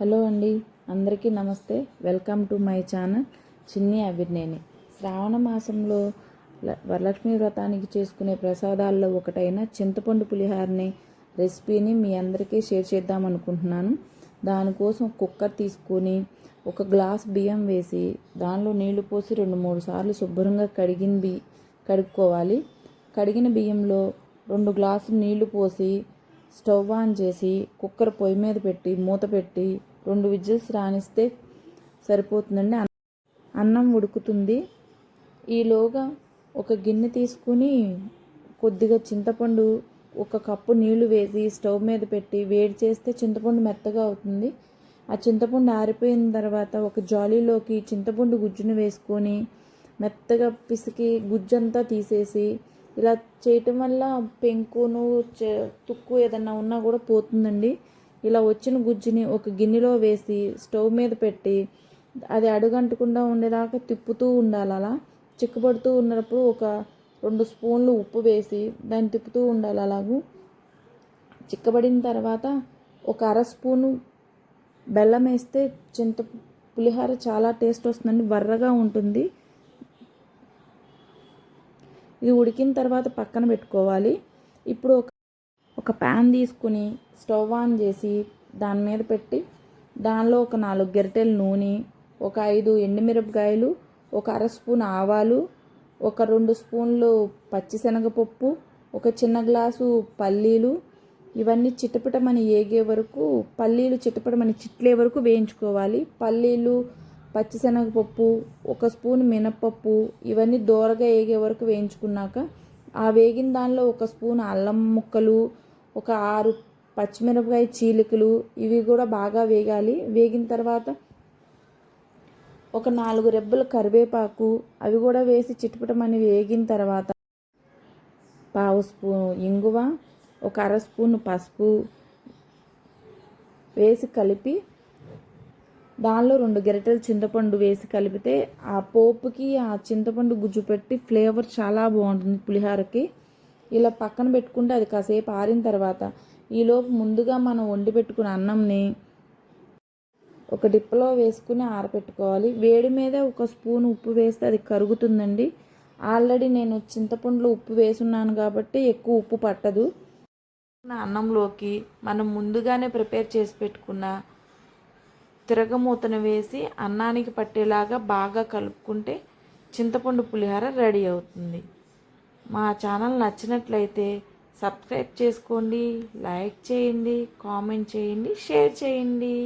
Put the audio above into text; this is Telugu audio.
హలో అండి అందరికీ నమస్తే. వెల్కమ్ టు మై ఛానల్ చిన్ని అవిర్నేని శ్రావణ మాసంలో వరలక్ష్మి వ్రతానికి చేసుకునే ప్రసాదాల్లో ఒకటైన చింతపండు పులిహారని రెసిపీని మీ అందరికీ షేర్ చేద్దాం అనుకుంటున్నాను. దానికోసం కుక్కర్ తీసుకొని ఒక గ్లాస్ బియ్యం వేసి దానిలో నీళ్ళు పోసి రెండు మూడు సార్లు శుభ్రంగా కడిగిన బి కడుక్కోవాలి. కడిగిన బియ్యంలో రెండు గ్లాసులు నీళ్ళు పోసి స్టవ్ ఆన్ చేసి కుక్కర్ పొయ్యి మీద పెట్టి మూత పెట్టి రెండు విజిల్స్ రానిస్తే సరిపోతుందండి. అన్నం ఉడుకుతుంది. ఈలోగా ఒక గిన్నె తీసుకుని కొద్దిగా చింతపండు ఒక కప్పు నీళ్ళు వేసి స్టవ్ మీద పెట్టి వేడి చేస్తే చింతపండు మెత్తగా అవుతుంది. ఆ చింతపండు ఆరిపోయిన తర్వాత ఒక జాలీలోకి చింతపండు గుజ్జును వేసుకొని మెత్తగా పిసికి గుజ్జంతా తీసేసి ఇలా చేయటం వల్ల పెంకును చె- తుక్కు ఏదన్నా ఉన్నా కూడా పోతుందండి. ఇలా వచ్చిన గుజ్జుని ఒక గిన్నెలో వేసి స్టవ్ మీద పెట్టి అది అడుగంటకుండా ఉండేదాకా తిప్పుతూ ఉండాలి అలా. చిక్కుపడుతూ ఉన్నప్పుడు ఒక రెండు స్పూన్లు ఉప్పు వేసి దాన్ని తిప్పుతూ ఉండాలి అలాగూ. చిక్కబడిన తర్వాత ఒక అర స్పూను బెల్లం వేస్తే చింత పులిహోర చాలా టేస్ట్ వస్తుందండి బర్రగా ఉంటుంది. ఇది ఉడికిన తర్వాత పక్కన పెట్టుకోవాలి. ఇప్పుడు ఒక ఒక ప్యాన్ తీసుకుని స్టవ్ ఆన్ చేసి దాని మీద పెట్టి దానిలో ఒక నాలుగు గరిటెల నూనె ఒక ఐదు ఎండుమిరపకాయలు ఒక అర స్పూన్ ఆవాలు ఒక రెండు స్పూన్లు పచ్చిశనగపప్పు ఒక చిన్న గ్లాసు పల్లీలు. ఇవన్నీ చిటపటమని ఏగే వరకు పల్లీలు చిటపటమని చిట్లే వరకు వేయించుకోవాలి. పల్లీలు పచ్చిశనగపప్పు ఒక స్పూన్ మినప్పప్పు ఇవన్నీ దోరగా వేగే వరకు వేయించుకున్నాక ఆ వేగిన దానిలో ఒక స్పూన్ అల్లం ముక్కలు ఒక ఆరు పచ్చిమిరపకాయ చీలికలు ఇవి కూడా బాగా వేగాలి. వేగిన తర్వాత ఒక నాలుగు రెబ్బలు కరివేపాకు అవి కూడా వేసి చిటపటమని వేగిన తర్వాత పావు స్పూన్ ఇంగువ ఒక అర స్పూన్ పసుపు వేసి కలిపి దానిలో రెండు గరిటెలు చింతపండు వేసి కలిపితే ఆ పోపుకి ఆ చింతపండు గుజ్జు పెట్టి ఫ్లేవర్ చాలా బాగుంటుంది పులిహోరకి. ఇలా పక్కన పెట్టుకుంటే అది కాసేపు ఆరిన తర్వాత ఈలోపు ముందుగా మనం వండి పెట్టుకున్న అన్నంని ఒక డిప్పలో వేసుకుని ఆరబెట్టుకోవాలి వేడి మీద ఒక స్పూన్ ఉప్పు వేస్తే అది కరుగుతుందండి. ఆల్రెడీ నేను చింతపండులో ఉప్పు వేసున్నాను కాబట్టి ఎక్కువ ఉప్పు పట్టదు. అన్నంలోకి మనం ముందుగానే ప్రిపేర్ చేసి పెట్టుకున్న తిరగమూతను వేసి అన్నానికి పట్టేలాగా బాగా కలుపుకుంటే చింతపండు పులిహోర రెడీ అవుతుంది. మా ఛానల్ నచ్చినట్లయితే సబ్స్క్రైబ్ చేసుకోండి లైక్ చేయండి కామెంట్ చేయండి షేర్ చేయండి.